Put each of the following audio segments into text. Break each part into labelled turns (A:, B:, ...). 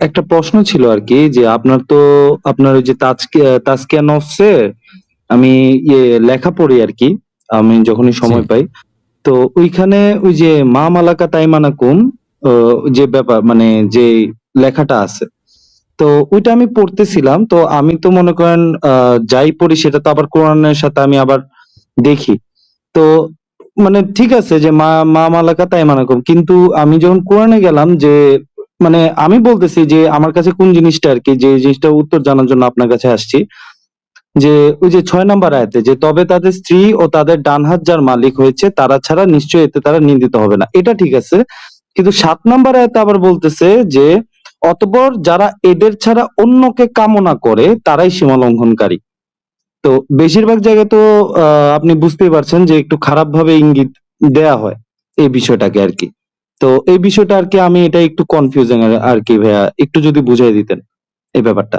A: একটা প্রশ্ন ছিল আর কি যে আপনার তো আপনার ওই যে তাজকি- তাজকিয়া নফসের আমি ইয়ে লেখা পড়ি আর কি আমি যখনই সময় পাই। তো ওইখানে ওই যে মা মালাকা তাইমানাকুম আহ, যে ব্যাপার মানে যে লেখাটা আছে। তো ওইটা আমি পড়তেছিলাম তো আমি তো মনে করেন আহ, যাই পড়ি সেটা তো আবার কোরআনের সাথে আমি আবার দেখি। তো মানে ঠিক আছে যে মা মা মালাকা তাইমানাকুম কিন্তু আমি যখন কোরআনে গেলাম যে মানে আমি বলতেছি যে আমার কাছে কোন জিনিসটা আর কি, যে জিনিসটা উত্তর জানার জন্য আপনার কাছে আসছি। যে ওই যে ছয় নম্বর আয়াতে, যে তবে তাদের স্ত্রী ও তাদের ডান হাত যার মালিক হয়েছে, তারা ছাড়া নিশ্চয়ই এতে তারা নিন্দিত হবে না। এটা ঠিক আছে, কিন্তু সাত নম্বর আয়াতে আবার বলতেছে যে, অতপর যারা এদের ছাড়া অন্যকে কামনা করে, তারাই সীমা লঙ্ঘনকারী তো বেশিরভাগ জায়গায় তো আপনি বুঝতেই পারছেন যে একটু খারাপ ভাবে ইঙ্গিত দেয়া হয় এই বিষয়টাকে আর কি। তো এই বিষয়টা আর কি আমি এটা একটু কনফিউজিং আর কি ভাইয়া। একটু যদি বুঝাই দিতেন এই ব্যাপারটা।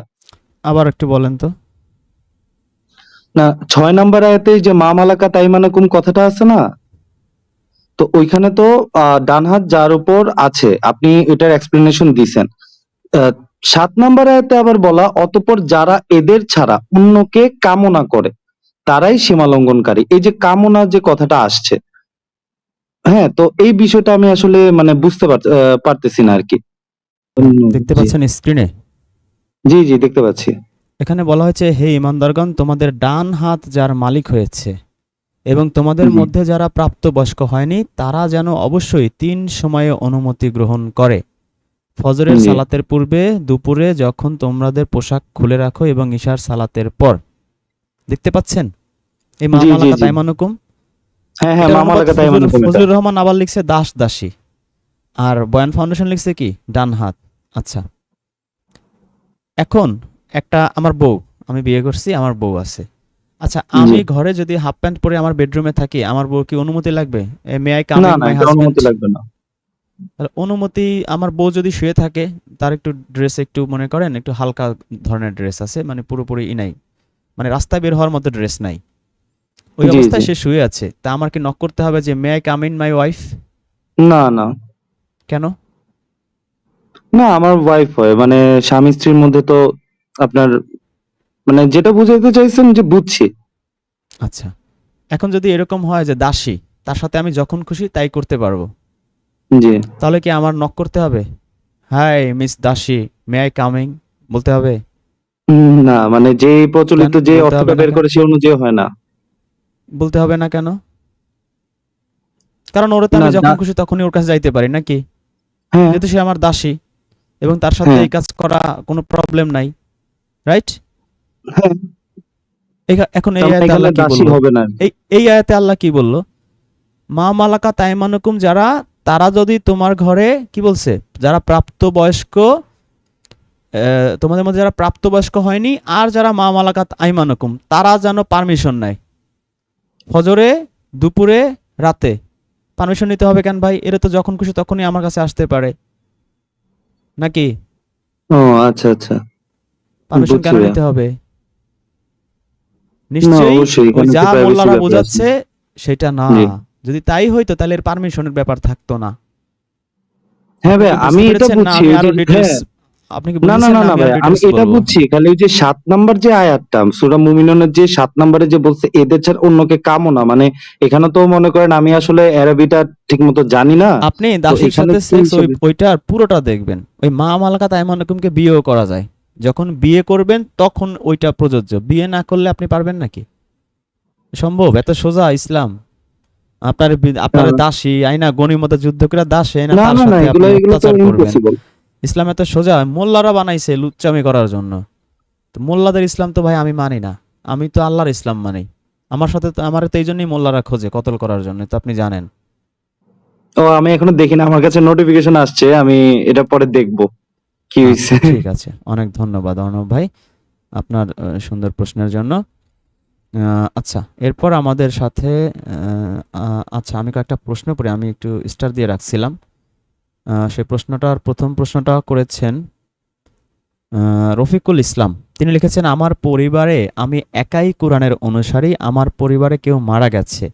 B: আবার একটু বলেন তো।
A: না ছয় নাম্বার আয়াতে যে মা মালাকা তাইমানাকুম কথাটা আছে না? তো ওইখানে তো ডান হাত যার উপর আছে আপনি এটার এক্সপ্লেনেশন দিছেন। সাত নাম্বার আয়াতে আবার বলা অতপর যারা এদের ছাড়া অন্যকে কামনা করে তারাই সীমা লঙ্ঘনকারী এই যে কামনা যে কথাটা আসছে হ্যাঁ তো এই বিষয়টা আমি আসলে মানে বুঝতে পারতেছি না আর কি
B: দেখতে পাচ্ছেন স্ক্রিনে?
A: জি জি দেখতে পাচ্ছি।
B: এখানে বলা হয়েছে হে ইমানদারগণ তোমাদের ডান হাত যার মালিক হয়েছে এবং তোমাদের মধ্যে যারা প্রাপ্তবয়স্ক হয়নি তারা যেন অবশ্যই তিন সময়ে অনুমতি গ্রহণ করে। ফজরের সালাতের পূর্বে দুপুরে যখন তোমাদের পোশাক খুলে রাখো এবং ঈশার সালাতের পর। দেখতে পাচ্ছেন? এই মামালাকা তাইমানুকুম
A: হ্যাঁ হ্যাঁ
B: এটার
A: মা
B: অনুবাদ
A: মালাকা
B: ফজলুর- রহমান আবার লিখছে দাস দাসী। আর বয়ান ফাউন্ডেশন লিখছে কি? ডান হাত। আচ্ছা। এখন একটা আমার বউ আমি বিয়ে করছি আমার বউ আছে। আচ্ছা আমি ঘরে যদি হাফ প্যান্ট পরে আমার বেডরুমে থাকি আমার বউ কি অনুমতি লাগবে? মে আই কাম
A: না অনুমতি লাগবে না।
B: অনুমতি আমার বউ যদি শুয়ে থাকে তার একটু ড্রেস একটু মনে করেন একটু হালকা ধরনের ড্রেস আছে মানে পুরোপুরি ই নাই। মানে রাস্তায় বের হওয়ার মতো ড্রেস নাই। ওই অবস্থায় সে শুয়ে আছে। তা আমার কি নক করতে হবে যে may I come in my wife
A: না না।
B: কেন?
A: না আমার ওয়াইফ হয়। মানে স্বামী স্ত্রীর মধ্যে তো আপনার মানে যেটা বুঝাইতে চাইছেন যে বুঝছি।
B: আচ্ছা। এখন যদি এরকম হয় যে দাসী তার সাথে আমি যখন খুশি তাই করতে পারব।
A: জি।
B: তাহলে কি আমার নক করতে হবে? হাই মিস দাসী মে আই কামিং বলতে হবে?
A: না মানে যে প্রচলিত যে অর্থটা বের করে সে অনুযায়ী হয় না।
B: বলতে হবে না কেন? কারণ ওরা তো আমি যখন খুশি তখনই ওর কাছে যাইতে পারি নাকি?
A: হ্যাঁ।
B: যেহেতু সে আমার দাসী এবং তার সাথে
A: হ্যাঁ।
B: এই কাজ করা কোনো প্রবলেম নাই রাইট
A: হ্যাঁ।
B: এখন এই আয়াতে আল্লাহ কি বলল? এই এই আয়াতে আল্লাহ কি বলল? মা মালাকা তাইমানুকুম যারা তারা যদি তোমার ঘরে কি বলছে? যারা প্রাপ্তবয়স্ক আহ, তোমাদের মধ্যে যারা প্রাপ্তবয়স্ক হয়নি আর যারা মা মালাকা আইমানুকুম তারা যেন পারমিশন নেয়। ফজরে দুপুরে রাতে। পারমিশন নিতে হবে কেন ভাই? এরা তো যখন খুশি তখনই আমার কাছে আসতে পারে। নাকি?
A: ও আচ্ছা আচ্ছা।
B: পারমিশন কেন নিতে হবে? নিশ্চয়ই যা মোল্লারা বোঝাচ্ছে সেটা না। যদি তাই হইতো তাহলে এর পারমিশনের ব্যাপার থাকতো না।
A: হ্যাঁ ভাই আমি এটা? বুঝছি
B: আপনি কি
A: না না না
B: না
A: না
B: আমি
A: ভাই আমি এটা বুঝছি। খালি ওই যে সাত নাম্বার যে আয়াতটা সুরা মুমিনুনের যে সাত নাম্বারে যে বলছে এদের ছাড়া অন্যকে কামনা মানে এখানে তো মনে করেন আমি আসলে অ্যারাবিটা ঠিক জানি না।
B: আপনি দাসীর সাথে সেক্স ওইটার পুরোটা দেখবেন। ওই মা মালাকা তাইমানুকুমকে বিয়েও করা যায়। যখন বিয়ে করবেন তখন ওইটা প্রযোজ্য। বিয়ে না করলে আপনি পারবেন নাকি সম্ভব? এত সোজা ইসলাম। আপনার আপনার
A: হ্যাঁ।
B: দাসী আইনা গণিমতে যুদ্ধ করে দাস আইনা
A: না
B: তার
A: না না
B: সাথে আপনি অত্যাচার করবেন।
A: ইম্পসিবল
B: ইসলাম এত সোজা মোল্লারা বানাইছে লুচ্চামি করার জন্য। তো মোল্লাদের ইসলাম তো ভাই আমি মানি না। আমি তো আল্লাহর ইসলাম মানি। আমার সাথে তো আমার তো এই জন্যই মোল্লারা খোঁজে কতল করার জন্য তো আপনি জানেন।
A: ও আমি এখনও দেখি না আমার কাছে নোটিফিকেশন আসছে আমি এটা পরে দেখব। কি হয়েছে
B: আচ্ছা, ঠিক আছে। অনেক ধন্যবাদ অর্ণব ভাই আপনার সুন্দর প্রশ্নের জন্য। আচ্ছা এরপর আমাদের সাথে আচ্ছা আমি কয়েকটা প্রশ্ন পড়ে আমি একটু স্টার দিয়ে রাখছিলাম। সেই প্রশ্নটার প্রথম প্রশ্নটা করেছেন রফিকুল ইসলাম। তিনি লিখেছেন, আমার পরিবারে আমি একাই কোরআনের অনুসারী, আমার পরিবারে কেউ মারা গেছে।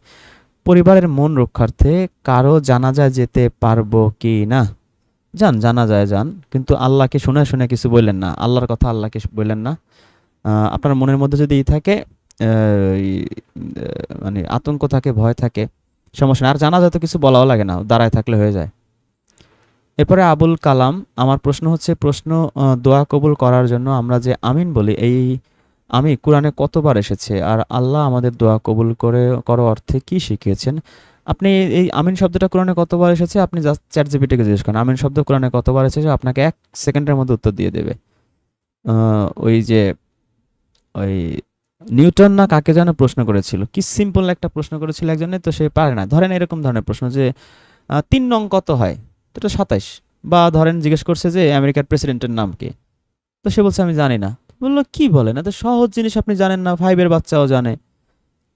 B: পরিবারের মন রক্ষার্থে কারও জানাজা যেতে পারব কি না? যান জানা যায় যান, কিন্তু আল্লাহকে শুনে শুনে কিছু বললেন না। আল্লাহর কথা আল্লাহকে বললেন না। আপনার মনের মধ্যে যদি ই থাকে মানে আতঙ্ক থাকে, ভয় থাকে, সমস্যা আর জানা যায় তো কিছু বলাও লাগে না, দাঁড়ায় থাকলে হয়ে যায়। এরপরে আবুল কালাম, আমার প্রশ্ন হচ্ছে, প্রশ্ন দোয়া কবুল করার জন্য আমরা যে আমিন বলি, এই আমি কোরআনে কতবার এসেছে? আর আল্লাহ আমাদের দোয়া কবুল করে, করো অর্থে কি শিখিয়েছেন? আপনি এই আমিন শব্দটা কোরআনে কতবার এসেছে? আপনি জাস্ট চ্যাট জিপিটিকে জিজ্ঞেস করেন। আমিন শব্দ কোরআনে কতবার এসেছে? আপনাকে এক সেকেন্ডের মধ্যে উত্তর দিয়ে দেবে। ওই যে, ওই নিউটন না কাকে যেন প্রশ্ন করেছিল? কি সিম্পল একটা প্রশ্ন করেছিল একজনে, তো সে পারে না। ধরেন এরকম ধরনের প্রশ্ন যে তিন নং কত হয়? তো এটা সাতাইশ। বা ধরেন জিজ্ঞেস করছে যে, আমেরিকার প্রেসিডেন্টের নাম কি? তো সে বলছে, আমি জানি না। বলল, কি বলেন? এত সহজ জিনিস আপনি জানেন না ফাইভের বাচ্চাও জানে।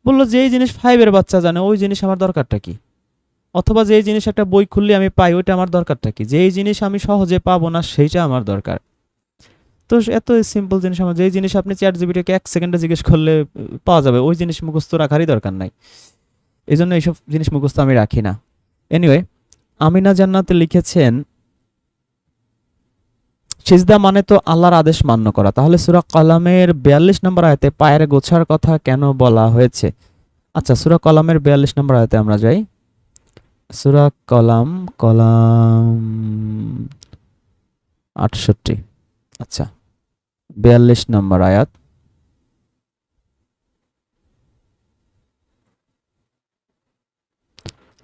B: বলল, যেই জিনিস ফাইভের বাচ্চা জানে, ওই জিনিস আমার দরকারটা কি? অথবা, যেই জিনিস একটা বই খুললে আমি পাই, ওইটা আমার দরকারটা কি? যেই জিনিস আমি সহজে পাবো না, সেইটা আমার দরকার। তো এত সিম্পল জিনিস আমার, যেই জিনিস আপনি চ্যাট জিবিটাকে এক সেকেন্ডে জিজ্ঞেস করলে পাওয়া যাবে, ওই জিনিস মুখস্থ রাখারই দরকার নাই। এই জন্য এইসব জিনিস মুখস্থ আমি রাখি না। এনিওয়ে আমিনা জান্নাতে লিখেছেন, সিজদা মানে তো আল্লাহর আদেশ মান্য করা। তাহলে সুরা কলামের বিয়াল্লিশ নম্বর আয়তে পায়ের গোছার কথা কেন বলা হয়েছে? আচ্ছা সুরা কলামের বিয়াল্লিশ নম্বর আয়তে আমরা যাই। সুরা কলাম কলাম আটষট্টি। আচ্ছা বিয়াল্লিশ নম্বর আয়াত।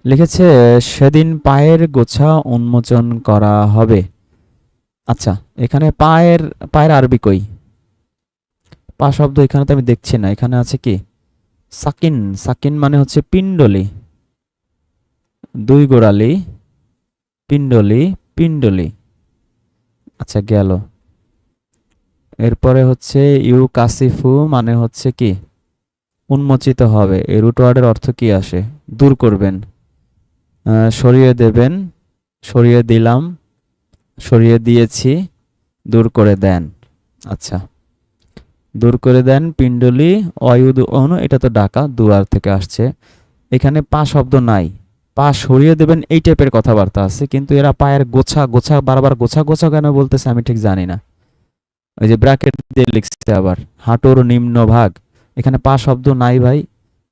B: লিখেছে, সেদিন পায়ের গোছা উন্মোচন করা হবে। আচ্ছা এখানে পায়ের পায়ের আরবি কই? পা শব্দ এখানে তো আমি দেখছি না, এখানে আছে কি? সাকিন সাকিন মানে হচ্ছে পিণ্ডলি। দুই গোড়ালি, পিণ্ডলি পিণ্ডলি। আচ্ছা গেল। এরপরে হচ্ছে, ইউ কাসিফু মানে হচ্ছে কি? উন্মোচিত হবে। এই রুট ওয়ার্ডের অর্থ কি আসে? দূর করবেন। সরিয়ে দেবেন, সরিয়ে দিলাম, সরিয়ে দিয়েছি, দূর করে দেন। আচ্ছা দূর করে দেন পিণ্ডলি, অয়ুদ অনু, এটা তো ডাকা, দুয়ার থেকে আসছে। এখানে পা শব্দ নাই। পা সরিয়ে দেবেন, এই টাইপের কথাবার্তা আছে, কিন্তু এরা পায়ের গোছা গোছা, বারবার গোছা গোছা কেন বলতেছে আমি ঠিক জানি না। ওই যে ব্র্যাকেট দিয়ে লিখছে আবার, হাঁটুর নিম্ন ভাগ। এখানে পা শব্দ নাই ভাই।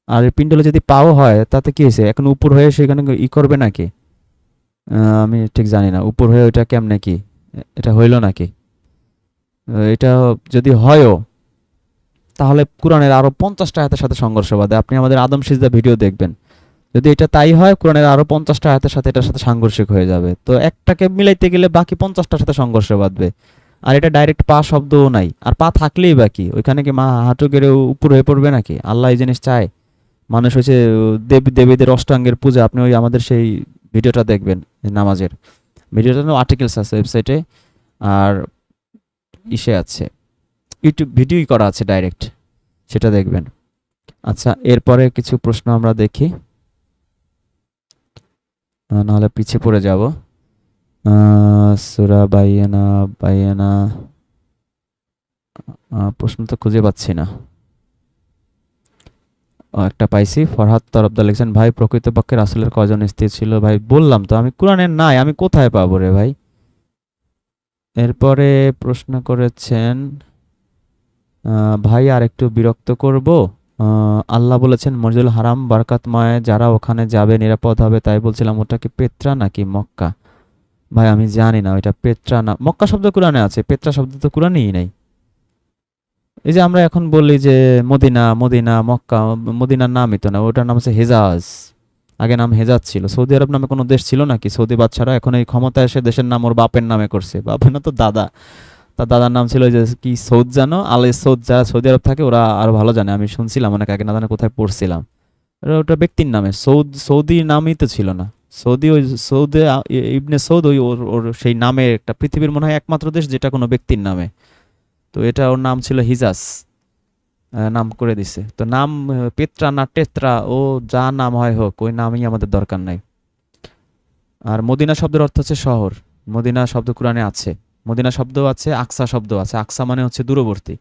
B: আর পিণ্ডলে যদি পাও হয়, তাতে কি হয়েছে? এখন উপর হয়ে সেখানে ই করবে নাকি? আমি ঠিক জানি না। উপর হয়ে ওইটা কেমনে কি? এটা হইল নাকি? এটা যদি হয়ও, তাহলে কোরআনের আরও পঞ্চাশটা আয়াতের সাথে সংঘর্ষ বাঁধে। আপনি আমাদের আদম সিজদা ভিডিও দেখবেন। যদি এটা তাই হয়, কোরআনের আরও পঞ্চাশটা আয়াতের সাথে এটার সাথে সাংঘর্ষিক হয়ে যাবে। তো একটাকে মিলাইতে গেলে বাকি পঞ্চাশটার সাথে সংঘর্ষ বাঁধবে। আর এটা ডাইরেক্ট পা শব্দও নাই। আর পা থাকলেই বাকি ওইখানে কি মা হাঁটু গেড়ে উপর হয়ে পড়বে নাকি? আল্লাহ এই জিনিস চায়। মানুষ হচ্ছে, দেব, দেবীদের অষ্টাঙ্গের পূজা। আপনি ওই আমাদের সেই ভিডিওটা দেখবেন নামাজের। ভিডিওটা আর্টিকেলস আছে ওয়েবসাইটে আর ইসে আছে। ইউটিউব ভিডিওই করা আছে ডাইরেক্ট সেটা দেখবেন। আচ্ছা এরপরে কিছু প্রশ্ন আমরা দেখি। নাহলে পিছিয়ে পড়ে যাব। সুরা বাইয়ানা বাইয়ানা। প্রশ্ন তো খুঁজে পাচ্ছি না। একটা পাইছি। ফরহাদ তরফদার লিখছেন, ভাই, প্রকৃতপক্ষে রাসুলের কজন স্ত্রী ছিল? ভাই, বললাম তো, আমি কোরআনের নাই, আমি কোথায় পাবো রে ভাই? এরপরে প্রশ্ন করেছেন ভাই আর একটু বিরক্ত করব? আল্লাহ বলেছেন, মসজিদুল হারাম বারকাতময়, যারা ওখানে যাবে নিরাপদ হবে। তাই বলছিলাম, ওটা কি পেত্রা নাকি মক্কা? ভাই, আমি জানি না, ওইটা পেত্রা না, মক্কা শব্দ কোরআনে আছে, পেত্রা শব্দ তো কোরআনেই নাই। এই যে আমরা এখন বলি যে মদিনা মদিনা, মক্কা, মদিনার নামই তো না, ওটার নাম হচ্ছে হেজাজ। আগে নাম হেজাজ ছিল। সৌদি আরব নামে কোনো দেশ ছিল নাকি? সৌদি বাচ্চারা এখন এই ক্ষমতা এসে দেশের নাম ওর বাপের নামে করছে। বাপের না তো দাদা। তার দাদার নাম ছিল যে কি সৌদ জানো? আলে সৌদ, যারা সৌদি আরব থাকে ওরা আরও ভালো জানে। আমি শুনছিলাম, অনেক আগে না জানে কোথায় পড়ছিলাম। ওটা ব্যক্তির নামে। সৌদ, সৌদি নামই তো ছিল না। সৌদি ওই সৌদে ইবনে সৌদ ওই ওর ওর সেই নামে একটা পৃথিবীর মনে হয় একমাত্র দেশ যেটা কোনো ব্যক্তির নামে। তো এটা ওর নাম ছিল হিজাস নাম করে দিছে। তো নাম পেত্রা না টেত্রা, ও যা নাম হয় হোক, ওই নামই আমাদের দরকার নাই। আর মদিনা শব্দের অর্থ হচ্ছে শহর। মদিনা শব্দ কোরআনে আছে। মদিনা শব্দ আছে, আকসা শব্দ আছে। আকসা মানে হচ্ছে দূরবর্তী।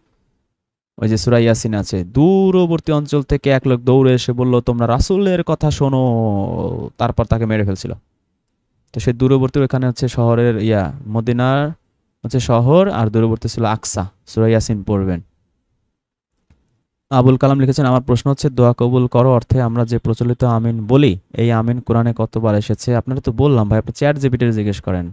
B: ওই যে সুরাই ইয়াসিন আছে, দূরবর্তী অঞ্চল থেকে এক লোক দৌড়ে এসে বলল, তোমরা রাসূলের কথা শোনো। তারপর তাকে মেরে ফেলছিল। তো সেই দূরবর্তী এখানে হচ্ছে শহরের ইয়া, মদিনার হচ্ছে শহর আর দূরবর্তী ছিল আকসা। সূরা ইয়াসিন পড়বেন। আবুল কালাম লিখেছেন, আমার প্রশ্ন হচ্ছে, দোয়া কবুল করো অর্থে আমরা যে প্রচলিত আমিন বলি, এই আমিন কোরআনে কতবার এসেছে? আপনারা তো বললাম ভাই, আপনি চ্যাট জিপিটির জিজ্ঞেস করেন।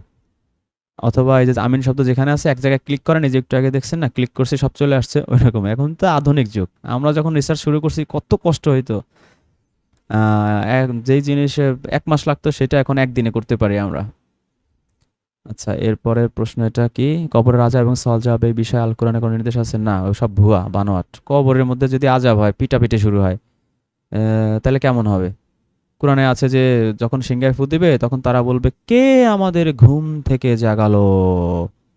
B: অথবা এই যে আমিন শব্দ যেখানে আছে, এক জায়গায় ক্লিক করেন, এই যে একটু আগে দেখছেন না, ক্লিক করছে, সব চলে আসছে, ওইরকম। এখন তো আধুনিক যুগ। আমরা যখন রিসার্চ শুরু করছি, কত কষ্ট হইতো। যেই জিনিস এক মাস লাগতো, সেটা এখন একদিনে করতে পারি আমরা। আচ্ছা এরপরের প্রশ্ন এটা কি? কবরের আজাব এবং সলজাব এই বিষয়ে আল কোরআনে কোনো নির্দেশ আছে? না ওসব ভুয়া, বানোয়াট। কবরের মধ্যে যদি আজাব হয়, পিটাপিটি শুরু হয় তাহলে কেমন হবে? কোরআনে আছে যে, যখন সিংহায় ফু দিবে, তখন তারা বলবে, কে আমাদের ঘুম থেকে জাগালো?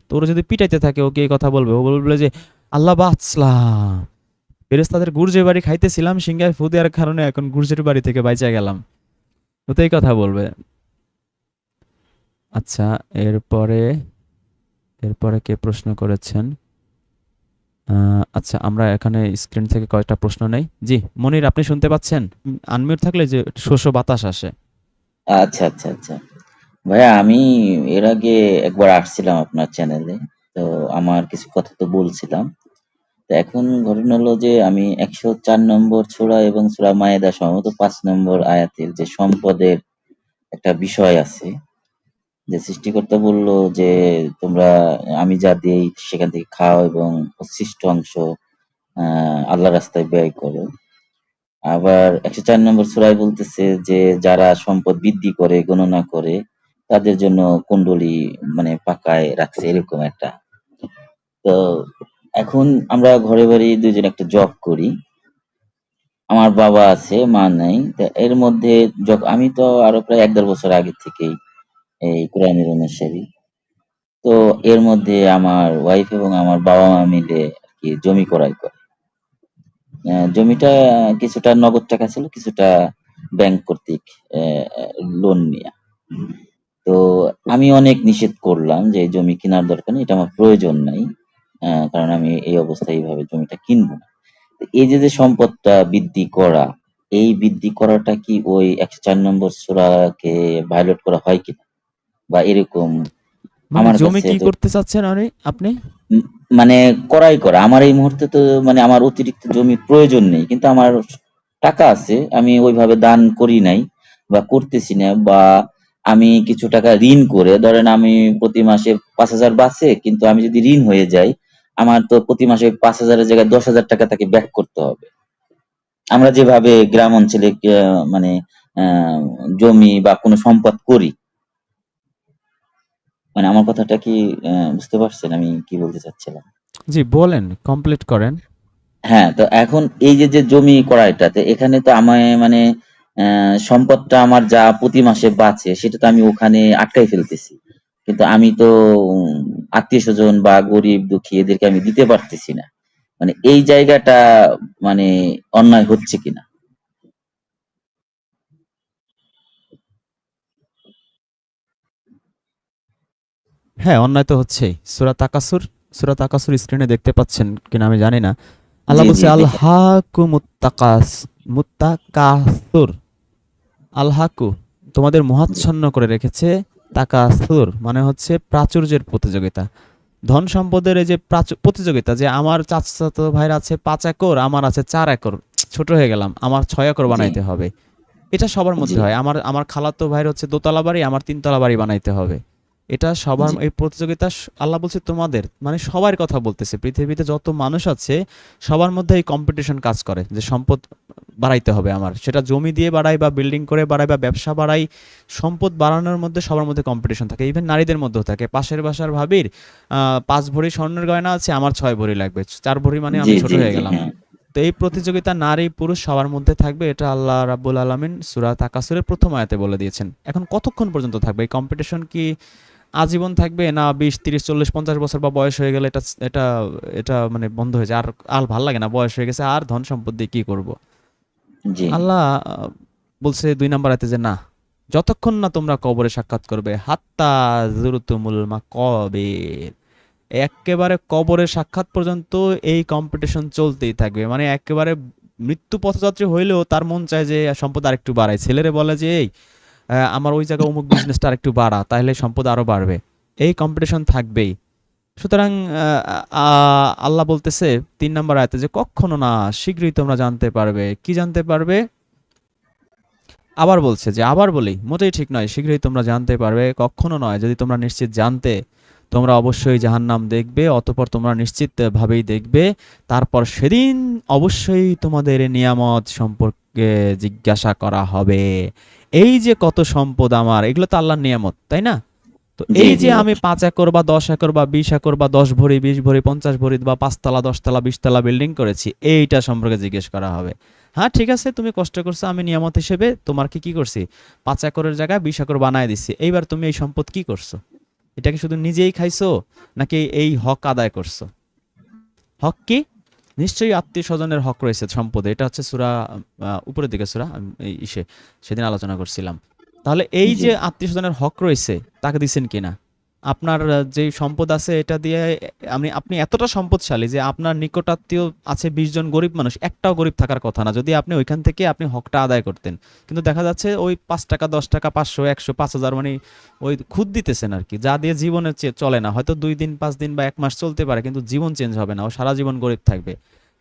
B: তো ওরা যদি পিটাইতে থাকে ও কে এই কথা বলবে। ও বলবে যে, আল্লাহ বাঁচলাম। ফেরেশতাদের গুর্জের বাড়ি খাইতেছিলাম, সিংহায় ফু দেওয়ার কারণে এখন গুর্জের বাড়ি থেকে বাইচা গেলাম। তো এই কথা বলবে। আচ্ছা এরপরে এরপরে কে প্রশ্ন করেছেন? আচ্ছা আমরা এখানে স্ক্রিন থেকে কয়েকটা প্রশ্ন নেই। জি, মনির, আপনি শুনতে পাচ্ছেন? আনমিউট থাকলে যে শোষো বাতাস আসে।
C: আচ্ছা আচ্ছা আচ্ছা। ভাইয়া, আমি এর আগে একবার আসছিলাম আপনার চ্যানেলে তো আমার কিছু কথা তো বলছিলাম। এখন ঘটনা হলো যে, আমি একশো চার নম্বর সূরা এবং সূরা মায়েদা সম্ভবত পাঁচ নম্বর আয়াতের যে সম্পদের একটা বিষয় আছে যে সৃষ্টিকর্তা বলল যে তোমরা, আমি যা দিই সেখান থেকে খাও এবং উচ্ছিষ্ট অংশ, আহ আল্লাহ রাস্তায় ব্যয় করো। আবার একশো চার নম্বর সূরায় বলতেছে যে যারা সম্পদ বৃদ্ধি করে, গণনা করে, তাদের জন্য কুণ্ডলী মানে পাকায় রাখছে, এরকম একটা। তো এখন আমরা ঘরে বাড়ি দুজন একটা জব করি। আমার বাবা আছে, মা নাই এর মধ্যে আমি তো আরও প্রায় এক দেড় বছর আগে থেকেই এই কোরআনের অনুসারী তো এর মধ্যে আমার ওয়াইফ এবং আমার বাবা মা মিলে আর কি জমি ক্রয় করে। জমিটা কিছুটা নগদ টাকা ছিল, কিছুটা ব্যাংক কর্তৃক লোন নিয়ে। তো আমি অনেক নিষেধ করলাম যে জমি কেনার দরকার নেই, এটা আমার প্রয়োজন নাই কারণ আমি এই অবস্থায় এইভাবে জমিটা কিনবো না। এই যে যে সম্পদটা বৃদ্ধি করা, এই বৃদ্ধি করাটা কি ওই একশো চার নম্বর সূরাকে ভায়োলেট করা হয় কিনা? বা এরকম
B: মানে
C: আমার
B: জমি কি করতে চাচ্ছেন আরে আপনি?
C: মানে করাই করা। আমার এই মুহূর্তে তো মানে আমার অতিরিক্ত জমির প্রয়োজন নেই কিন্তু আমার টাকা আছে আমি ওইভাবে দান করি নাই বা করতেছি না বা আমি কিছু টাকা ঋণ করে ধরেন আমি প্রতি মাসে পাঁচ হাজার বাঁচে কিন্তু আমি যদি ঋণ হয়ে যাই আমার তো প্রতি মাসে পাঁচ হাজারের জায়গায় দশ হাজার টাকা তাকে ব্যাক করতে হবে। আমরা যেভাবে গ্রাম অঞ্চলে মানে আহ, জমি বা কোনো সম্পদ করি মানে আমার কথাটা কি আহ, বুঝতে পারছেন আমি কি বলতে চাচ্ছিলাম?
B: জি বলেন কমপ্লিট করেন।
C: হ্যাঁ তো এখন এই যে যে জমি করাইটাতে এখানে তো আমায় মানে আহ, সম্পদটা আমার যা প্রতি মাসে বাঁচে সেটা তো আমি ওখানে আটকাই ফেলতেছি। কিন্তু আমি তো আত্মীয় স্বজন বা গরিব দুঃখী এদেরকে আমি দিতে পারতেছি না। মানে এই জায়গাটা মানে অন্যায় হচ্ছে কিনা?
B: হ্যাঁ অন্যায় তো হচ্ছেই। সূরা তাকাসুর সূরা তাকাসুর স্ক্রিনে দেখতে পাচ্ছেন কিনা আমি জানি না। আল্লাহ বলছে হাকু মুত্তাকাস মুত্তাকাসুর। আল হাকু তোমাদের মহাচ্ছন্ন করে রেখেছে তাকাসুর মানে হচ্ছে প্রাচুর্যের প্রতিযোগিতা। ধন সম্পদের এই যে প্রতিযোগিতা যে আমার চাচাতো ভাইয়ের আছে পাঁচ একর আমার আছে চার একর ছোট হয়ে গেলাম আমার ছয় একর বানাইতে হবে। এটা সবার মধ্যে হয়। আমার আমার খালাতো ভাইয়ের হচ্ছে দোতলা বাড়ি আমার তিনতলা বাড়ি বানাইতে হবে। এটা সবার এই প্রতিযোগিতা আল্লাহ বলছে তোমাদের মানে সবার কথা বলতেছে। পৃথিবীতে যত মানুষ আছে সবার মধ্যে এই কম্পিটিশন কাজ করে যে সম্পদ বাড়াইতে হবে আমার। সেটা জমি দিয়ে বাড়াই বা বিল্ডিং করে বাড়াই বা ব্যবসা বাড়াই সম্পদ বাড়ানোর মধ্যে সবার মধ্যে কম্পিটিশন থাকে। ইভেন নারীদের মধ্যেও থাকে। পাশের বাসার ভাবির পাঁচ ভরি স্বর্ণের গয়না আছে আমার ছয় ভরি লাগবে। চার ভরি মানে আমি ছোট হয়ে গেলাম।
C: হ্যাঁ।
B: তো এই প্রতিযোগিতা নারী পুরুষ সবার মধ্যে থাকবে এটা আল্লাহ রাব্বুল আলামিন সূরা তাকাসুরের প্রথম আয়াতে বলে দিয়েছেন। এখন কতক্ষণ পর্যন্ত থাকবে? এই কম্পিটিশন কি আজীবন থাকবে? না বিশ তিরিশ চল্লিশ পঞ্চাশ বছর বা বয়স হয়ে গেলে এটা এটা এটা মানে বন্ধ হয়ে যায়। আর আর ভালো লাগে না বয়স হয়ে গেছে আর ধন সম্পদ দিয়ে কি করব? আল্লাহ বলছে দুই নম্বর আয়াতে যে না যতক্ষণ না তোমরা কবরে সাক্ষাৎ করবে হাত্তা জুরতুমুল মাকাবির। একেবারে কবরে সাক্ষাৎ পর্যন্ত এই কম্পিটিশন চলতেই থাকবে। মানে একেবারে মৃত্যু পথযাত্রী হইলেও তার মন চায় যে সম্পদ আরেকটু বাড়ায়। ছেলেরে বলে যে এই আমার ওই জায়গায় অমুক বিজনেসটা আরেকটু বাড়া, তাহলে সম্পদ আরও বাড়বে। এই কম্পিটিশন থাকবেই। সুতরাং আল্লাহ বলতেছে তিন নম্বর আয়াতে যে, কখনো না, শীঘ্রই তোমরা জানতে পারবে। কি জানতে পারবে? আবার বলছে যে, আবার বলি, মোটেই ঠিক নয়, শীঘ্রই তোমরা জানতে পারবে। কখনো নয়, যদি তোমরা নিশ্চিত জানতে, তোমরা অবশ্যই জাহান্নাম দেখবে, অতঃপর তোমরা নিশ্চিত ভাবেই দেখবে। তারপর সেদিন অবশ্যই তোমাদের নিয়ামত সম্পর্কে জিজ্ঞাসা করা হবে। এই যে কত সম্পদ আমার এগুলো তো আল্লাহর নিয়ামত তাই না? তো এই যে আমি পাঁচ একর বা দশ একর বা বিশ একর বা দশ ভরি বিশ ভরি পঞ্চাশ ভরি বা পাঁচতলা দশতলা বিশতলা বিল্ডিং করেছি এইটা সম্পর্কে জিজ্ঞেস করা হবে। হ্যাঁ ঠিক আছে তুমি কষ্ট করছ আমি নিয়ামত হিসেবে তোমার কি কি করছি? পাঁচ একরের জায়গায় বিশ একর বানায় দিচ্ছি এইবার তুমি এই সম্পদ কি করছ? এটাকে শুধু নিজেই খাইছো নাকি এই হক আদায় করছ? হক কি? নিশ্চয়ই আত্মীয় স্বজনের হক রয়েছে সম্পদে। এটা হচ্ছে সুরা উপরের দিকে সুরা ইসে সেদিন আলোচনা করছিলাম। তাহলে এই যে আত্মীয় স্বজনের হক রয়েছে তাকে দিচ্ছেন কিনা? আপনার যে সম্পদ আছে এটা দিয়ে আপনি আপনি এতটা সম্পদশালী যে আপনার নিকটাত্মীয় আছে বিশ জন গরিব মানুষ একটাও গরিব থাকার কথা না। যদি আপনি ওইখান থেকে আপনি হকটা আদায় করতেন। কিন্তু দেখা যাচ্ছে ওই পাঁচ টাকা দশ টাকা পাঁচশো একশো পাঁচ হাজার মানে ওই খুদ দিতেছেন আর কি যা দিয়ে জীবনে চলে না। হয়তো দুই দিন পাঁচ দিন বা এক মাস চলতে পারে কিন্তু জীবন চেঞ্জ হবে না ও সারা জীবন গরিব থাকবে।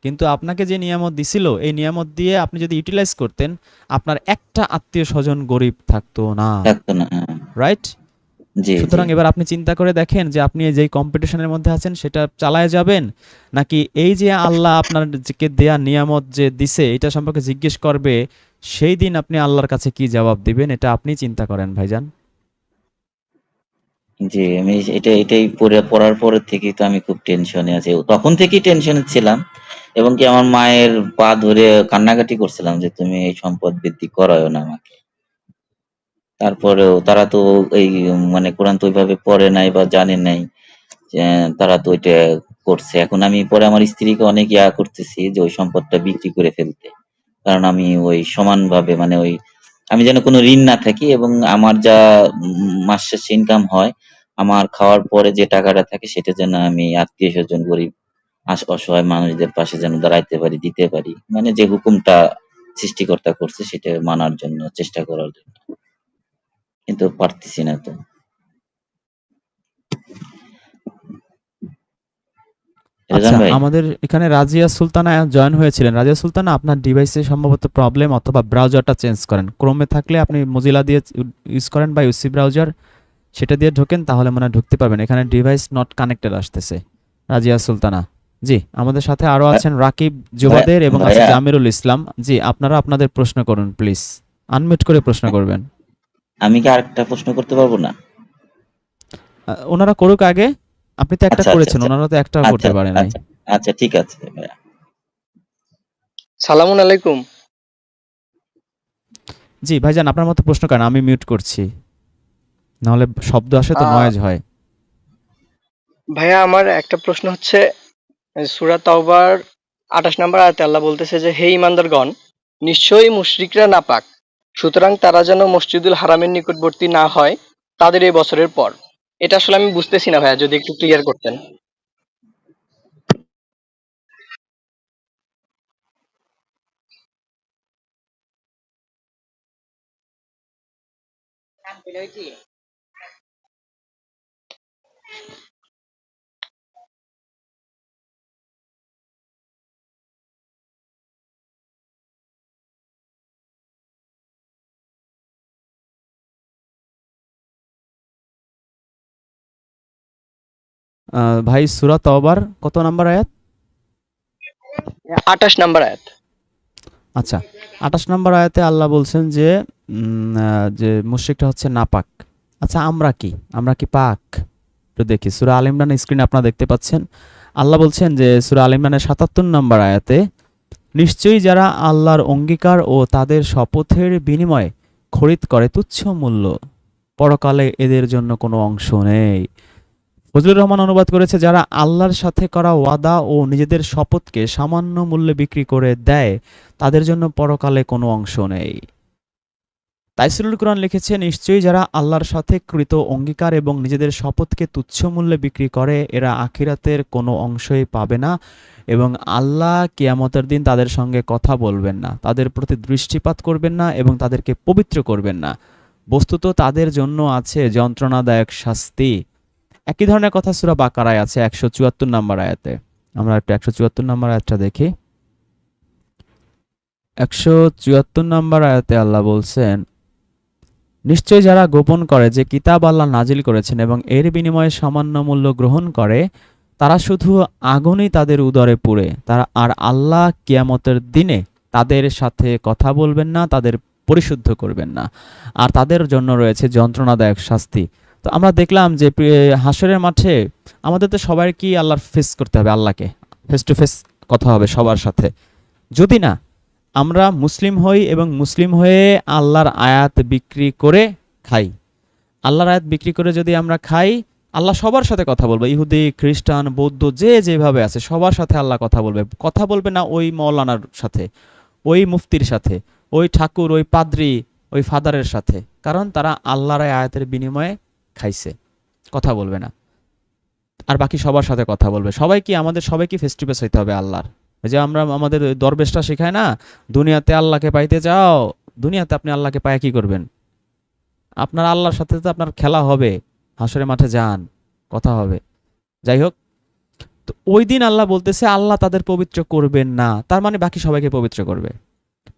B: কিন্তু আপনাকে যে নিয়ামত দিছিল এই নিয়ামত দিয়ে আপনি যদি ইউটিলাইজ করতেন আপনার একটা আত্মীয় স্বজন গরিব থাকতো না।
C: থাকতো না।
B: রাইট সুতরাং এবার আপনি চিন্তা করে দেখেন যে আপনি এই যেই কম্পিটিশনের মধ্যে আছেন সেটা চালায় যাবেন? নাকি এই যে আল্লাহ আপনার যে দেয়া নিয়ামত যে দিছে এটা সম্পর্কে জিজ্ঞেস করবে সেই দিন আপনি আল্লাহর কাছে কি জবাব দিবেন এটা আপনি চিন্তা করেন ভাইজান।
C: জি আমি এটা এটাই পড়ে পড়ার পরের থেকে তো আমি খুব টেনশনে আছি। তখন থেকেই টেনশনে ছিলাম এবং কি আমার মায়ের পা ধরে কান্নাকাটি করছিলাম যে তুমি এই সম্পদ বৃদ্ধি করায়ও না আমাকে। তারপরেও তারা তো এই মানে কোরআন তো ওইভাবে পড়ে নাই বা জানে নাই তারা তো ওইটা করছে। এখন আমি পরে আমার স্ত্রীকে অনেক ইয়া করতেছি যে ওই সম্পদটা বিক্রি করে ফেলতে। কারণ আমি ওই সমানভাবে মানে ওই, আমি যেন কোনো ঋণ না থাকি এবং আমার যা মাস শেষে ইনকাম হয়, আমার খাওয়ার পরে যে টাকাটা থাকে সেটা যেন আমি আত্মীয় স্বজন, গরিব অসহায় মানুষদের পাশে যেন দাঁড়াইতে পারি, দিতে পারি। মানে যে হুকুমটা সৃষ্টিকর্তা করছে সেটা মানার জন্য, চেষ্টা করার জন্য। কিন্তু পারতেছি না তো।
B: আচ্ছা আমাদের এখানে রাজিয়া সুলতানা জয়েন হয়েছিলেন। রাজিয়া সুলতানা আপনার ডিভাইসে সম্ভবত প্রবলেম অথবা ব্রাউজারটা চেঞ্জ করেন। ক্রোমে থাকলে আপনি মজিলা দিয়ে ইউজ করেন বা ইউসি ব্রাউজার সেটা দিয়ে ঢোকেন তাহলে মনে হয় ঢুকতে পারবেন। এখানে ডিভাইস নট কানেক্টেড আসতেছে। রাজিয়া সুলতানা। জি আমাদের সাথে আরও আছেন রাকিব জুবাদের এবং আছে জামিরুল ইসলাম। জি আপনারা আপনাদের প্রশ্ন করুন প্লিজ আনমিউট করে প্রশ্ন করবেন।
C: আমি কি আরেকটা প্রশ্ন করতে পারব না?
B: ওনারা করুক আগে। আপনি তো একটা
C: আচ্ছা, আচ্ছা,
B: করেছেন
C: আচ্ছা।
B: ওনারা তো একটাও করতে পারে নাই।
C: আচ্ছা আচ্ছা ঠিক আছে ভাইয়া।
D: সালামুন আলাইকুম।
B: জি ভাইজান আপনার মতো প্রশ্ন করেন আমি মিউট করছি। নাহলে শব্দ আসে তো
D: আহ,
B: নয়েজ হয়।
D: ভাইয়া আমার একটা প্রশ্ন হচ্ছে সুরা তাওবার আঠাশ নম্বর আয়াতে আল্লাহ বলতেছে যে হে ইমানদারগণ নিশ্চয়ই মুশরিকরা নাপাক। সুতরাং তারা যেন মসজিদুল হারামের নিকটবর্তী না হয় তাদের এই বছরের পর। এটা আসলে আমি বুঝতেছি না ভাইয়া যদি একটু ক্লিয়ার করতেন।
B: আহ, ভাই সুরা তওবার কত নাম্বার আয়াত?
D: আঠাশ নম্বর আয়াত।
B: আচ্ছা আঠাশ নম্বর আয়াতে আল্লাহ বলছেন যে যে মুশরিকটা হচ্ছে নাপাক। আচ্ছা আমরা কি? আমরা কি পাক? একটু দেখি। সুরা আল ইমরান স্ক্রিনে আপনারা দেখতে পাচ্ছেন। আল্লাহ বলছেন যে সুরা আল ইমরানের সাতাত্তর নম্বর আয়াতে নিশ্চয়ই যারা আল্লাহর অঙ্গীকার ও তাদের শপথের বিনিময়ে খরিদ করে তুচ্ছ মূল্য পরকালে এদের জন্য কোনো অংশ নেই। ফজলুর রহমান অনুবাদ করেছে, যারা আল্লাহর সাথে করা ওয়াদা ও নিজেদের শপথকে সামান্য মূল্যে বিক্রি করে দেয়, তাদের জন্য পরকালে কোনো অংশ নেই। তাইসুলুল কোরআন লিখেছে, নিশ্চয়ই যারা আল্লাহর সাথে কৃত অঙ্গীকার এবং নিজেদের শপথকে তুচ্ছ মূল্যে বিক্রি করে, এরা আখিরাতের কোনো অংশই পাবে না এবং আল্লাহ কিয়ামতের দিন তাদের সঙ্গে কথা বলবেন না, তাদের প্রতি দৃষ্টিপাত করবেন না এবং তাদেরকে পবিত্র করবেন না। বস্তুত তাদের জন্য আছে যন্ত্রণাদায়ক শাস্তি। একই ধরনের কথা সূরা বাকারায় আছে, একশো চুয়াত্তর নম্বর আয়াতে। আমরা একটু একশো চুয়াত্তর নম্বর আয়াতটা দেখি। একশো চুয়াত্তর নম্বর আয়াতে আল্লাহ বলছেন, নিশ্চয় যারা গোপন করে যে কিতাব আল্লাহ নাজিল করেছেন এবং এর বিনিময়ে সামান্য মূল্য গ্রহণ করে, তারা শুধু আগুনই তাদের উদরে পুড়ে। তারা আর আল্লাহ কিয়ামতের দিনে তাদের সাথে কথা বলবেন না, তাদের পরিশুদ্ধ করবেন না। আর তাদের জন্য রয়েছে যন্ত্রণাদায়ক শাস্তি। তো আমরা দেখলাম যে হাসরের মাঠে আমাদের তো সবার কি আল্লাহর ফেস করতে হবে, আল্লাহকে? ফেস টু ফেস কথা হবে সবার সাথে। যদি না, আমরা মুসলিম হই এবং মুসলিম হয়ে আল্লাহর আয়াত বিক্রি করে খাই। আল্লাহর আয়াত বিক্রি করে যদি আমরা খাই, আল্লাহ সবার সাথে কথা বলবে। ইহুদি, খ্রিস্টান, বৌদ্ধ, যে যেভাবে আছে, সবার সাথে আল্লাহ কথা বলবে। কথা বলবে না ওই মৌলানার সাথে, ওই মুফতির সাথে, ওই ঠাকুর, ওই পাদ্রি, ওই ফাদারের সাথে। কারণ তারা আল্লাহর আয়াতের বিনিময়ে খাইছে, কথা বলবে না। আর বাকি সবার সাথে কথা বলবে। সবাই কি আমাদের, সবাই কি ফেস হইতে হবে আল্লাহর? ওই যে আমরা, আমাদের দরবেশটা শেখায় না, দুনিয়াতে আল্লাহকে পাইতে যাও, দুনিয়াতে আপনি আল্লাহকে পায় কি করবেন? আপনার আল্লাহর সাথে তো আপনার খেলা হবে, হাসরের মাঠে যান, কথা হবে। যাই হোক, তো ওই দিন আল্লাহ বলতেছে, আল্লাহ তাদের পবিত্র করবেন না। তার মানে বাকি সবাইকে পবিত্র করবে।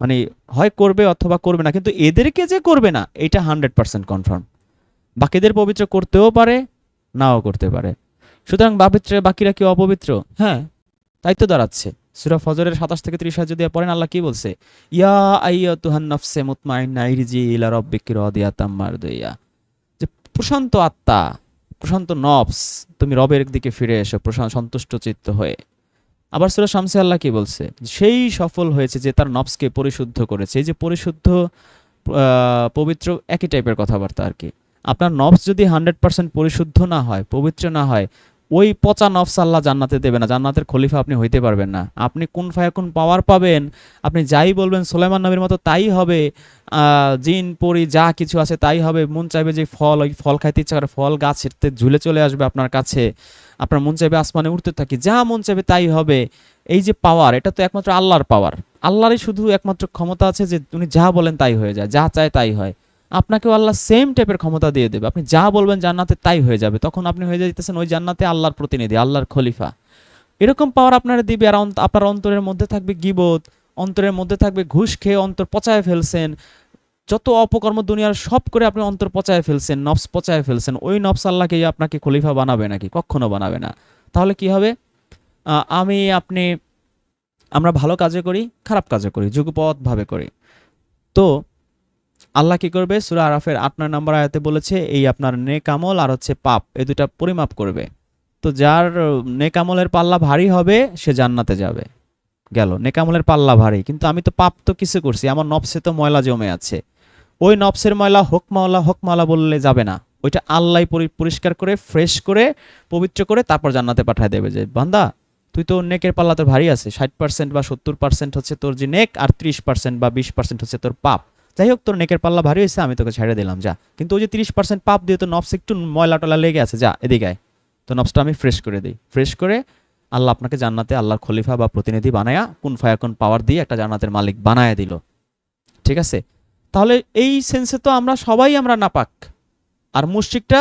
B: মানে হয় করবে অথবা করবে না, কিন্তু এদেরকে যে করবে না, এটা হান্ড্রেড পার্সেন্ট কনফার্ম বাকিদের পবিত্র করতেও পারে, নাও করতে পারে। সুতরাং পবিত্র বাকিরা কি অপবিত্র? হ্যাঁ তাই তো দাঁড়াচ্ছে। সুরা ফজরের সাতাশ থেকে ত্রিশ যদি পড়েন, আল্লাহ কি বলছে? ইয়া আইয়া তুহান নফসে ইলা যে প্রশান্ত আত্মা, প্রশান্ত নফস, তুমি রবের দিকে ফিরে এসো প্রশান্ত সন্তুষ্ট চিত্ত হয়ে। আবার সুরা শামসে আল্লাহ কি বলছে? সেই সফল হয়েছে যে তার নফসকে পরিশুদ্ধ করেছে। এই যে পরিশুদ্ধ পবিত্র, একই টাইপের কথাবার্তা আর কি। আপনার নফস যদি হান্ড্রেড পার্সেন্ট পরিশুদ্ধ না হয়, পবিত্র না হয়, ওই পচা নফস আল্লাহ জান্নাতে দেবে না। জান্নাতের খলিফা আপনি হইতে পারবেন না। আপনি কোন ফায়াকুন পাওয়ার পাবেন, আপনি যাই বলবেন সোলেমান নবীর মতো তাই হবে। জিন, পরি, যা কিছু আছে তাই হবে। মন চাইবে যে ফল, ওই ফল খাইতে ইচ্ছা করে, ফল গাছেরতে ঝুলে চলে আসবে আপনার কাছে। আপনার মন চাইবে আসমানে উঠতে থাকি, যা মন চাইবে তাই হবে। এই যে পাওয়ার, এটা তো একমাত্র আল্লাহর পাওয়ার। আল্লাহরই শুধু একমাত্র ক্ষমতা আছে যে উনি যা বলেন তাই হয়ে যায়, যা চায় তাই হয়। আপনাকেও আল্লাহ সেম টাইপের ক্ষমতা দিয়ে দেবে। আপনি যা বলবেন জান্নাতে তাই হয়ে যাবে। তখন আপনি হয়ে যেতেছেন ওই জান্নাতে আল্লাহর প্রতিনিধি, আল্লাহর খলিফা। এরকম পাওয়ার আপনারা দিবে আর আপনার অন্তরের মধ্যে থাকবে গিবত, অন্তরের মধ্যে থাকবে ঘুষ খেয়ে অন্তর পচায় ফেলছেন। যত অপকর্ম দুনিয়ার সব করে আপনি অন্তর পচায় ফেলছেন, নফস পচায় ফেলছেন, ওই নফস আল্লাহকে আপনাকে খলিফা বানাবে নাকি? কখনো বানাবে না। তাহলে কি হবে? আমি, আপনি, আমরা ভালো কাজে করি, খারাপ কাজে করি যুগপথভাবে করি। তো আল্লাহ কি করবে? সুরা আরাফের আট নয় নম্বর আয়াতে বলেছে এই আপনার নেকামল আর হচ্ছে পাপ এই দুটা পরিমাপ করবে। তো যার আহ, নেকামলের পাল্লা ভারী হবে সে জান্নাতে যাবে। গেল নেকামলের পাল্লা ভারী কিন্তু আমি তো পাপ তো কিছু করছি আমার নবসে তো ময়লা জমে আছে। ওই নবসের ময়লা হোক মাওলা হোক মাওলা বললে যাবে না। ওইটা আল্লাহ পরিষ্কার করে ফ্রেশ করে পবিত্র করে তারপর জান্নাতে পাঠায় দেবে যে বান্দা তুই তো নেকের পাল্লা তোর ভারী আছে ষাট পার্সেন্ট বা সত্তর পার্সেন্ট হচ্ছে তোর যে নেক আর ত্রিশ পার্সেন্ট বা বিশ পার্সেন্ট হচ্ছে তোর পাপ। যাই হোক তোর নেকের পাল্লা ভারী হয়েছে, আমি তোকে ছেড়ে দিলাম, যা। কিন্তু ওই যে তিরিশ পার্সেন্ট পাপ দিয়ে তো নবস একটু ময়লা টলা লেগে আছে, যা, এদিকে তো নবসটা আমি ফ্রেশ করে দিই। ফ্রেশ করে আল্লাহ আপনাকে জান্নাতে আল্লাহর খলিফা বা প্রতিনিধি বানায়া কোন ফায়া কোন পাওয়ার দিয়ে একটা জান্নাতের মালিক বানায় দিল। ঠিক আছে? তাহলে এই সেন্সে তো আমরা সবাই আমরা নাপাক। আর মুশরিকটা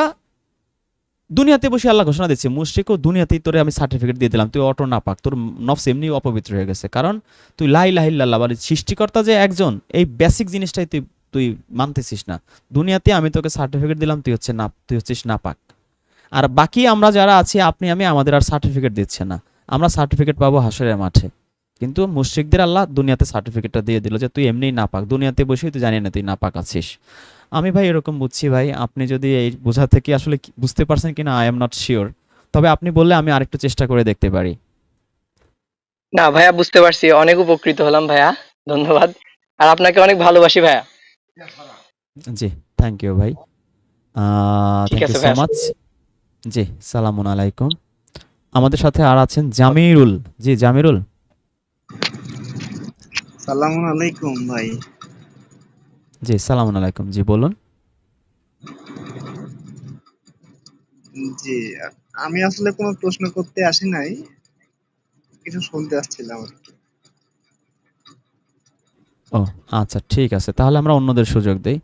B: দুনিয়াতে বসে আল্লাহ ঘোষণা দিচ্ছে, মুশরিকও দুনিয়াতেই তোরে আমি সার্টিফিকেট দিয়ে দিলাম, তুই অটো নাপাক তোর নফস এমনি অপবিত্র হয়ে গেছে। কারণ তুই লাই লাহিল্লাহ মানে সৃষ্টিকর্তা যে একজন, এই বেসিক জিনিসটাই তুই তুই মানতেছিস না। দুনিয়াতে আমি তোকে সার্টিফিকেট দিলাম, তুই হচ্ছে না, তুই হচ্ছিস নাপাক আর বাকি আমরা যারা আছি, আপনি, আমি, আমাদের আর সার্টিফিকেট দিচ্ছে না। আমরা সার্টিফিকেট পাবো হাসরের মাঠে। কিন্তু মুশরিকদের আল্লাহ দুনিয়াতে সার্টিফিকেটটা দিয়ে দিল যে তুই এমনিই না পাক, দুনিয়াতে বসেই তুই জানি না তুই নাপাক আছিস। আমি ভাই এরকম বুঝছি ভাই আপনি যদি এই বোঝা থেকে আসলে বুঝতে পারছেন কিনা আই এম নট শিওর তবে আপনি বললে আমি আরেকটু চেষ্টা করে দেখতে পারি।
D: না ভাইয়া বুঝতে পারছি। অনেক উপকৃত হলাম ভাইয়া। ধন্যবাদ। আর আপনাকে অনেক ভালোবাসি ভাইয়া।
B: জি থ্যাংক ইউ ভাই। থ্যাংক ইউ সো মাচ জি সালামুন আলাইকুম। আমাদের সাথে আর আছেন জামিরুল। জি জামিরুল।
E: সালামু আলাইকুম ভাই।
B: জি সালামুন আলাইকুম। জি বলুন।
E: জি আমি আসলে কোনো প্রশ্ন করতে আসি নাই। কিছু শুনতে আসছিলাম আর কি।
B: ও আচ্ছা ঠিক আছে। তাহলে আমরা অন্যদের সুযোগ দেই।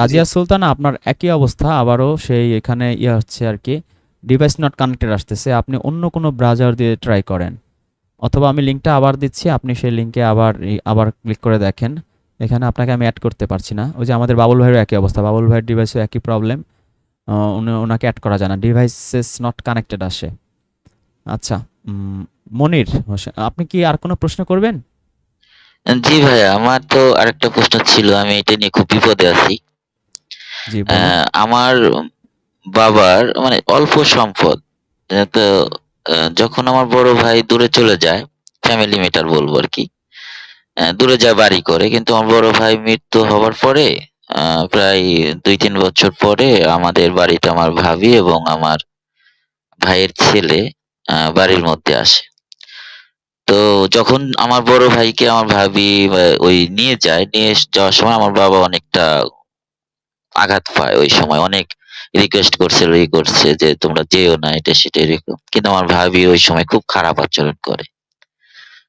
B: রাজিয়া সুলতান আপনার একই অবস্থা আবারও সেই এখানে ইয়ে হচ্ছে আর কি। ডিভাইস নট কানেক্টেড আসতেছে। আপনি অন্য কোনো ব্রাউজার দিয়ে ট্রাই করেন। অথবা আমি লিঙ্কটা আবার দিচ্ছি আপনি সেই লিঙ্কে আবার আবার ক্লিক করে দেখেন। এখানে আপনাকে আমি অ্যাড করতে পারছি না। ওই যে আমাদের বাবুল ভাইয়েরও একই অবস্থা। বাবুল ভাইয়ের ডিভাইসও একই প্রবলেম ওনাকে অ্যাড করা যায় না। ডিভাইসেস নট কানেক্টেড আসে। আচ্ছা মনির আপনি কি আর কোনো প্রশ্ন করবেন?
F: জি ভাইয়া আমার তো আরেকটা প্রশ্ন ছিল। আমি এটা নিয়ে খুব বিপদে আছি।
B: জি
F: আমার বাবার মানে অল্প সম্পদ। তো যখন আমার বড় ভাই দূরে চলে যায় ফ্যামিলি মেটার বলব আর কি। দূরে যায় বাড়ি করে। কিন্তু আমার বড় ভাই মৃত্যু হওয়ার পরে আহ, প্রায় দুই তিন বছর পরে আমাদের বাড়িতে আমার ভাবি এবং আমার ভাইয়ের ছেলে আহ, বাড়ির মধ্যে আসে। তো যখন আমার বড় ভাইকে আমার ভাবি ওই নিয়ে যায় নিয়ে যাওয়ার সময় আমার বাবা অনেকটা আঘাত পায়। ওই সময় অনেক রিকোয়েস্ট করছে ই করছে যে তোমরা যেও না এটা সেটা এরকম। কিন্তু আমার ভাবি ওই সময় খুব খারাপ আচরণ করে।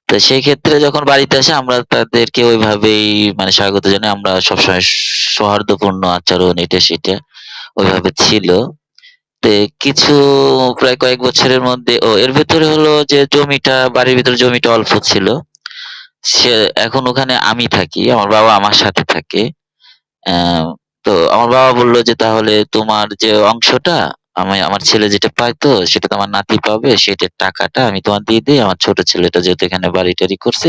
F: তো সেই ক্ষেত্রে যখন বাড়িতে আসে আমরা তাদেরকে ওইভাবেই মানে স্বাগত জানাই। আমরা সবসময় সৌহার্দ্যপূর্ণ আচরণ এটা সেটা ওইভাবে ছিল। তো কিছু প্রায় কয়েক বছরের মধ্যে ও এর ভেতরে হলো যে জমিটা, বাড়ির ভিতরে জমিটা অল্প ছিল। সে এখন ওখানে আমি থাকি, আমার বাবা আমার সাথে থাকে। তো আমার বাবা বলল যে তাহলে তোমার যে অংশটা আমি আমার ছেলে যেটা পাইতো সেটা তো আমার নাতি পাবে, সেটার টাকাটা আমি তোমার দিয়ে দিই, আমার ছোট ছেলেটা যেহেতু এখানে বাড়ি টাড়ি করছে।